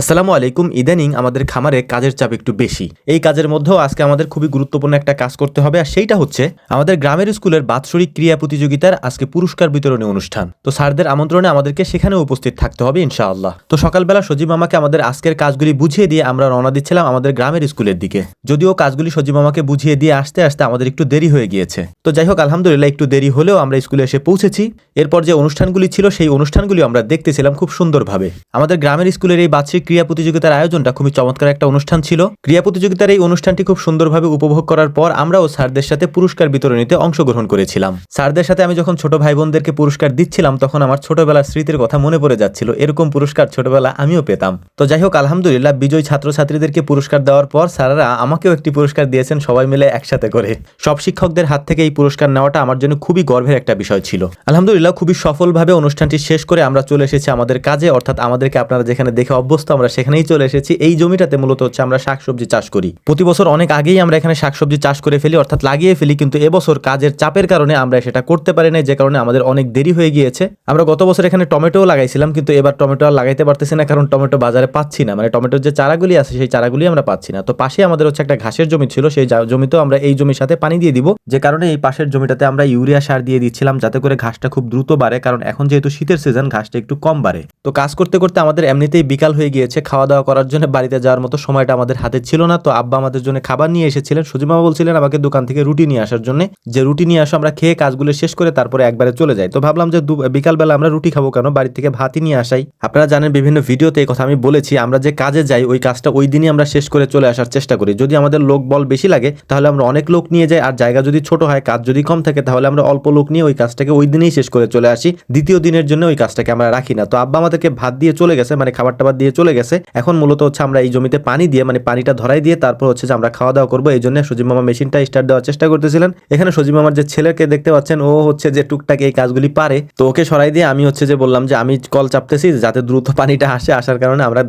আসসালামু আলাইকুম, ইদানিং আমাদের খামারে কাজের চাপ একটু বেশি। এই কাজের মধ্যেও আজকে আমাদের খুবই গুরুত্বপূর্ণ একটা কাজ করতে হবে, আর সেইটা হচ্ছে আমাদের গ্রামের স্কুলের বাৎসরিক ক্রিয়া প্রতিযোগিতার আজকে পুরস্কার বিতরণী অনুষ্ঠান। তো স্যারদের আমন্ত্রণে আমাদেরকে সেখানে উপস্থিত থাকতে হবে, ইনশাআল্লাহ। তো সকালবেলা সজীব মামাকে আমাদের আজকের কাজগুলি বুঝিয়ে দিয়ে আমরা রওনা দিচ্ছিলাম আমাদের গ্রামের স্কুলের দিকে। যদিও কাজগুলি সজীব মামাকে বুঝিয়ে দিয়ে আসতে আসতে আমাদের একটু দেরি হয়ে গিয়েছে। তো যাই হোক, আলহামদুলিল্লাহ একটু দেরি হলেও আমরা স্কুলে এসে পৌঁছেছি। এরপর যে অনুষ্ঠানগুলি ছিল, সেই অনুষ্ঠানগুলি আমরা দেখতেছিলাম খুব সুন্দরভাবে। আমাদের গ্রামের স্কুলের এই বার্ষিক ক্রিয়া প্রতিযোগিতার আয়োজনটা খুবই চমৎকার একটা অনুষ্ঠান ছিল। ক্রিয়া প্রতিযোগিতার এই অনুষ্ঠানটি খুব সুন্দরভাবে উপভোগ করার পর আমরাও স্যারদের সাথে পুরস্কার বিতরণীতে অংশগ্রহণ করেছিলাম। স্যারদের সাথে আমি যখন ছোট ভাই বোনদেরকে পুরস্কার দিচ্ছিলাম, তখন আমার ছোটবেলার স্মৃতির কথা মনে পড়ে যাচ্ছিল। এরকম পুরস্কার ছোটবেলা আমিও পেতাম। তো যাই হোক, আলহামদুলিল্লাহ বিজয়ী ছাত্রছাত্রীদেরকে পুরস্কার দেওয়ার পর স্যারেরা আমাকেও একটি পুরস্কার দিয়েছেন সবাই মিলে একসাথে করে। সব শিক্ষকদের হাত থেকে এই পুরস্কার নেওয়াটা আমার জন্য খুবই গর্বের একটা বিষয় ছিল। আলহামদুলিল্লাহ খুবই সফলভাবে অনুষ্ঠানটি শেষ করে আমরা চলে এসেছি আমাদের কাজে। অর্থাৎ আমাদেরকে আপনারা যেখানে দেখে অভ্যস্ত আমরা সেখানেই চলে এসেছি। এই জমিটাতে মূলত হচ্ছে আমরা শাকসবজি চাষ করি। প্রতি বছর অনেক আগেই আমরা এখানে শাকসবজি চাষ করে ফেলি, অর্থাৎ লাগিয়ে ফেলি, কিন্তু এবছর কাজের চাপের কারণে আমরা সেটা করতে পারি না যে কারণে আমাদের অনেক দেরি হয়ে গিয়েছে। আমরা গত বছর এখানে টমেটো লাগাইছিলাম, কিন্তু এবার টমেটো আর লাগাইতে পারতেছি না, কারণ টমেটো বাজারে পাচ্ছি না। মানে টমেটোর যে চারাগুলি আছে, সেই চারাগুলি আমরা পাচ্ছি না। তো পাশে আমাদের হচ্ছে একটা ঘাসের জমি ছিল, সেই জমিতেও আমরা এই জমির সাথে পানি দিয়ে দিব। যে কারণে এই পাশের জমিটাতে আমরা ইউরিয়া সার দিয়ে দিচ্ছিলাম, যাতে করে ঘাসটা খুব দ্রুত বাড়ে, কারণ এখন যেহেতু শীতের সিজন, ঘাসটা একটু কম বাড়ে। তো কাজ করতে করতে আমাদের এমনিতেই বিকাল হয়ে গিয়েছে খাওয়া দাওয়া করার জন্য, বাড়িতে যাওয়ার মতো সময়টা আমাদের হাতে ছিল না। তো আব্বা আমাদের জন্য খাবার নিয়ে এসেছিলেন। সুজিমা বলছিলেন, আমাকে দোকান থেকে রুটি নিয়ে আসার জন্য, যে রুটি নিয়ে আসো, আমরা খেয়ে কাজগুলো শেষ করে তারপরে একবারে চলে যাই। তো ভাবলাম যে বিকালবেলা আমরা রুটি খাব কেন? বাড়ি থেকে ভাতই নিয়ে আসাই। আপনারা জানেন, বিভিন্ন ভিডিওতে এই কথা আমি বলেছি, আমরা যে কাজে যাই, ওই কাজটা ওই দিনই আমরা শেষ করে চলে আসার চেষ্টা করি। যদি আমাদের লোক বল বেশি লাগে, তাহলে আমরা অনেক লোক নিয়ে যাই। আর জায়গা যদি ছোট হয়, কাজ যদি কম থাকে, তাহলে আমরা অল্প লোক নিয়ে ওই কাজটাকে ওই দিনেই শেষ করে চলে আসি। দ্বিতীয় দিনের জন্য ওই কাজটাকে আমরা রাখি না। তো আব্বা আমাদেরকে ভাত দিয়ে চলে গেছে মানে খাবার টাবার দিয়ে চলে গেছে। এখন মূলত হচ্ছে আমরা এই জমিতে পানি দিয়ে মানে পানিটা ধরাই দিয়ে তারপর হচ্ছে যে আমরা খাওয়া দাওয়া করব। এই জন্য সজীব মামা মেশিনটা স্টার্ট দেওয়ার চেষ্টা করতেছিলেন। এখানে সজীব মামার যে ছেলেকে দেখতে পাচ্ছেন, ও হচ্ছে যে টুকটাক এই কাজগুলি পারে। তো ওকে সরাই দিয়ে আমি হচ্ছে যে বললাম যে আমি কল চাপতেছি যাতে দ্রুত পানিটা আসে। আসার কারণে আমরা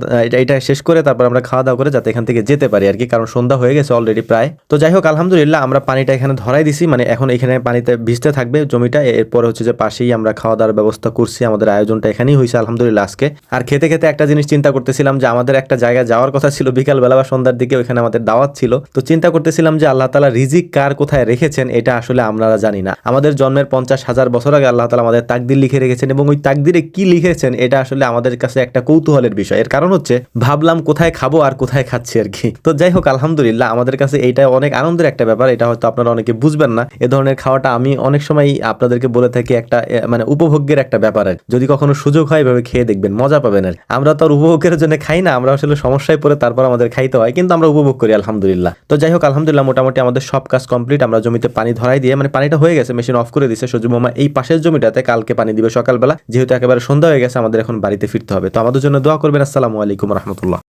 এটা শেষ করে তারপর আমরা খাওয়া দাওয়া করে যাতে এখান থেকে যেতে পারি আর কি, কারণ সন্ধ্যা হয়ে গেছে অলরেডি প্রায়। তো যাই হোক, আলহামদুলিল্লাহ আমরা পানিটা এখানে ধরাই দিছি। মানে এখন এখানে পানিতে ভিজতে থাকবে জমিটা। এরপরে হচ্ছে যে পাশেই আমরা খাওয়া দাওয়ার ব্যবস্থা করছি। আমাদের আয়োজনটা এখানেই হয়েছে আলহামদুলিল্লাহ আজকে। আর খেতে খেতে একটা জিনিস চিন্তা করতেছিলাম যে আমাদের একটা জায়গা যাওয়ার কথা ছিল বিকাল বেলা বা সন্ধ্যার দিকে ওইখানে আমাদের দাওয়াত ছিল। তো চিন্তা করতেছিলাম যে আল্লাহ তালা রিজিক কার কোথায় রেখেছেন, এটা আসলে আমরা জানি না। আমাদের জন্মের পঞ্চাশ হাজার বছর আগে আল্লাহ তালা আমাদের তাকদির লিখে রেখেছেন এবং ওই তাকদিরে কি লিখেছেন, এটা আসলে আমাদের কাছে একটা কৌতূহলের বিষয়। এর কারণ হচ্ছে, ভাবলাম কোথায় খাব আর কোথায় খাচ্ছি আর কি। তো যাই হোক, আলহামদুলিল্লাহ আমাদের কাছে এইটা অনেক আনন্দের একটা ব্যাপার, এটা হয়তো আপনারা অনেকে বুঝবেন না। এ ধরনের খাওয়াটা আমি অনেক সময় আপনাদেরকে বলে থাকি একটা মানে উপভোগ্যের একটা ব্যাপার যদি কখনো সুযোগ হয়, এভাবে খেয়ে দেখবেন, মজা পাবেন আর আমরা তো আর উপভোগের জন্য খাই না, আমরা আসলে সমস্যায় পড়ে তারপর আমাদের খাইতে হয়, কিন্তু আমরা উপভোগ করি, আলহামদুলিল্লাহ। তো যাই হোক, আলহামদুলিল্লাহ, মোটামুটি আমাদের সব কাজ কমপ্লিট আমরা জমিতে পানি ধরাই দিয়ে মানে পানিটা হয়ে গেছে মেশিন অফ করে দিয়েছে সজু মামা, এই পাশের জমিটাতে কালকে পানি দিবে সকালবেলা, যেহেতু একেবারে সন্ধ্যা হয়ে গেছে, আমাদের এখন বাড়িতে ফিরতে হবে। তো আমাদের জন্য দোয়া করবেন, আসসালামু আলাইকুম রহমতুল্লাহ।